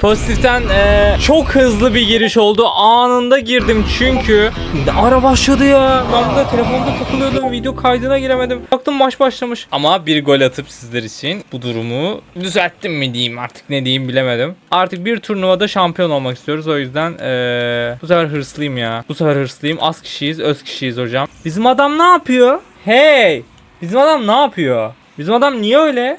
Pozitiften eee, çok hızlı bir giriş oldu. Anında girdim çünkü ara başladı ya. Ben burada telefonda takılıyordum. Video kaydına giremedim. Baktım maç başlamış. Ama bir gol atıp sizler için bu durumu düzelttim mi diyeyim artık ne diyeyim bilemedim. Artık bir turnuvada şampiyon olmak istiyoruz. O yüzden eee, bu sefer hırslıyım ya. Bu sefer hırslıyım. Az kişiyiz, öz kişiyiz hocam. Bizim adam ne yapıyor? Hey! Bizim adam ne yapıyor? Bizim adam niye öyle?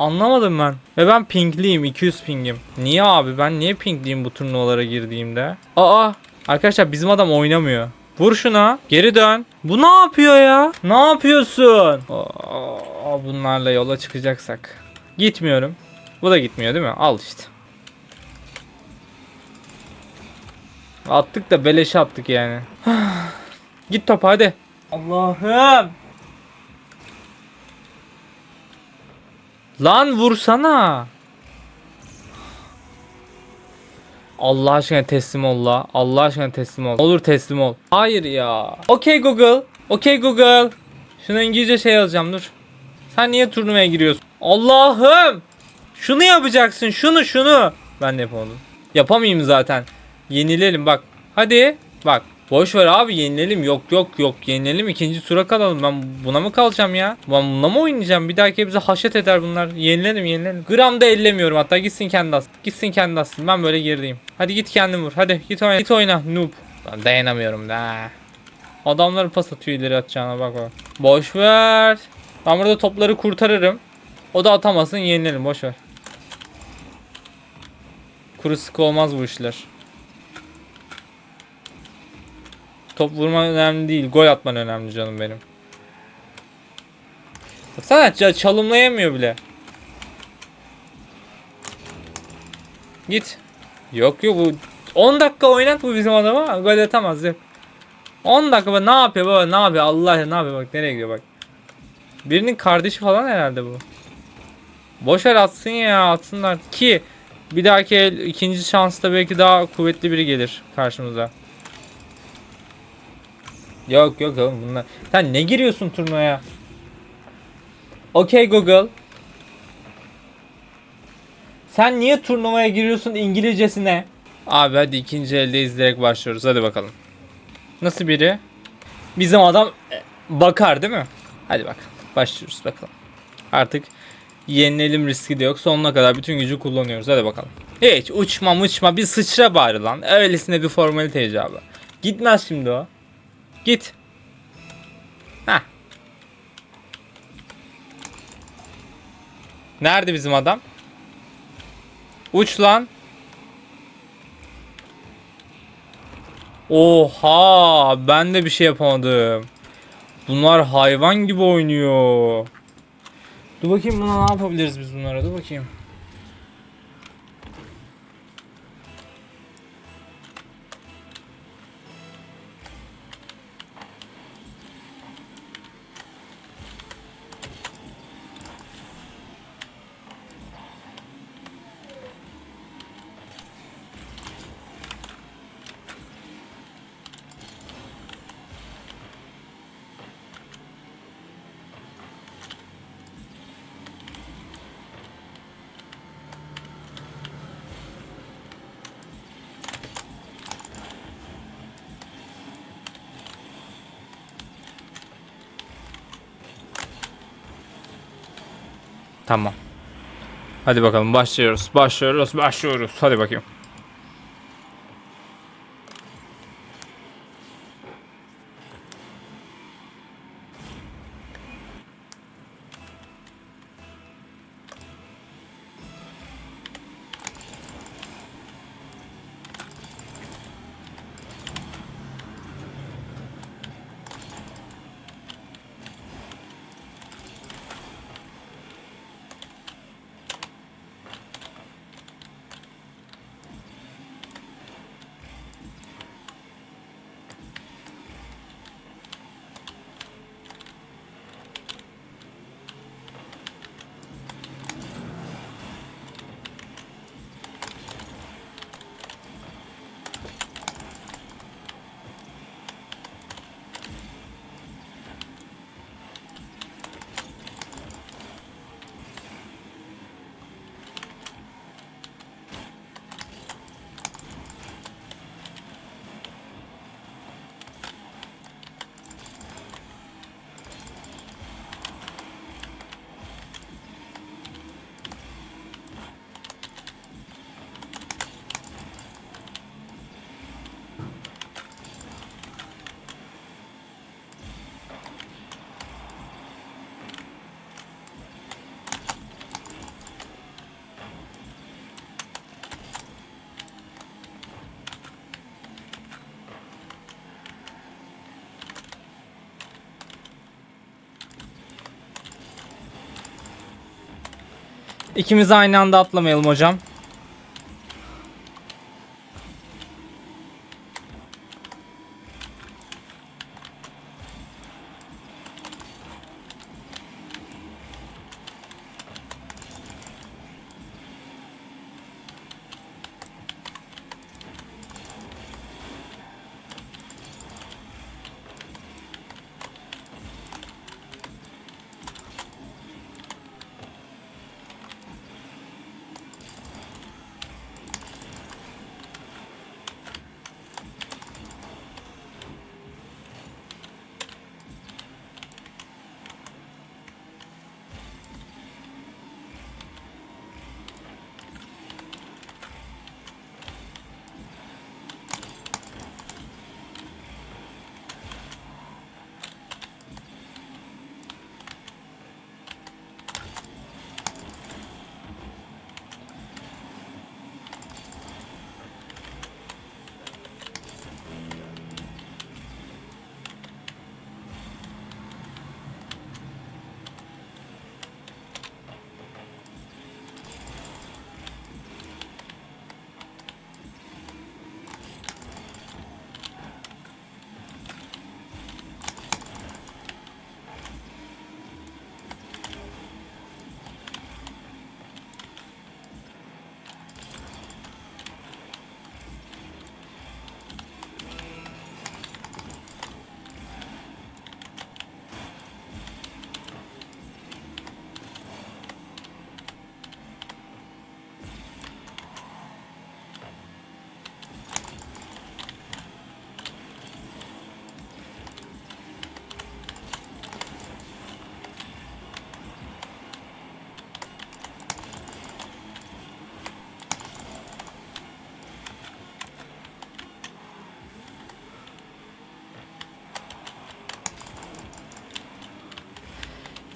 Anlamadım ben. Ve ben pingliyim. 200 pingim. Niye abi? Ben niye pingliyim bu turnuvalara girdiğimde? Aa! Arkadaşlar bizim adam oynamıyor. Vur şuna. Geri dön. Bu ne yapıyor ya? Ne yapıyorsun? Aa, bunlarla yola çıkacaksak. Gitmiyorum. Bu da gitmiyor değil mi? Al işte. Attık da beleşe attık yani. Git top hadi. Allah'ım. Lan vursana. Allah aşkına teslim ol la. Allah aşkına teslim ol. Olur teslim ol. Hayır ya. Okey Google. Okey Google. Şuna İngilizce şey yazacağım dur. Sen niye turnuvaya giriyorsun? Allah'ım. Şunu yapacaksın. Şunu şunu. Ben de yapamadım. Yapamayayım zaten. Yenilelim bak. Hadi. Bak. Boş ver abi yenilelim. Yok yok yok. Yenilelim ikinci tura kalalım. Ben buna mı kalacağım ya? Ben bununla mı oynayacağım? Bir dahaki bize haşet eder bunlar. Yenilelim yenilelim. Gram da ellemiyorum hatta. Gitsin kendi atsın. Gitsin kendi atsın. Ben böyle gerideyim. Hadi git kendin vur. Hadi git oyna. Git oyna. Noob. Ben dayanamıyorum da. Adamları pas atıyor ileri atacağına bak bak. Boş ver. Ben burada topları kurtarırım. O da atamasın yenilelim boş ver. Kuru sıkı olmaz bu işler. Top vurman önemli değil. Gol atman önemli canım benim. Baksana ça- çalımlayamıyor bile. Git. Yok yok bu 10 dakika oynat bu bizim adama gol atamaz yok. 10 dakika ne yapıyor baba ne yapıyor Allah ya ne yapıyor bak nereye gidiyor bak. Birinin kardeşi falan herhalde bu. Boş ver atsın ya atsınlar ki bir dahaki ikinci şansta belki daha kuvvetli biri gelir karşımıza. Yok yok oğlum bunlar. Sen ne giriyorsun turnuvaya? Okey Google. Sen niye turnuvaya giriyorsun İngilizcesine? Abi hadi ikinci elde izleyerek başlıyoruz. Hadi bakalım. Nasıl biri? Bizim adam e, bakar değil mi? Hadi bak. Başlıyoruz bakalım. Artık yenilelim riski de yok. Sonuna kadar bütün gücü kullanıyoruz. Hadi bakalım. Hiç uçma uçma bir sıçra bari lan. Öylesine bir formalite icabı. Gitmez şimdi o. Git. Heh. Nerede bizim adam? Uç lan. Oha ben de bir şey yapamadım. Bunlar hayvan gibi oynuyor. Dur bakayım buna ne yapabiliriz biz bunlara dur bakayım. Tamam. Hadi bakalım başlıyoruz. Başlıyoruz. Başlıyoruz. Hadi bakayım. İkimiz aynı anda atlamayalım hocam.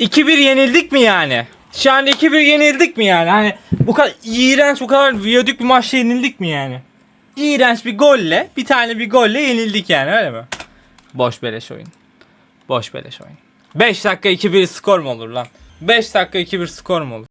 İki bir yenildik mi yani? Şu an 2-1 yenildik mi yani? Hani bu kadar iğrenç, bu kadar viyadük bir maçta yenildik mi yani? İğrenç bir golle, bir tane bir golle yenildik yani öyle mi? Boş beleş oyun. Boş beleş oyun. 5 dakika 2-1 skor mu olur lan? 5 dakika 2-1 skor mu olur?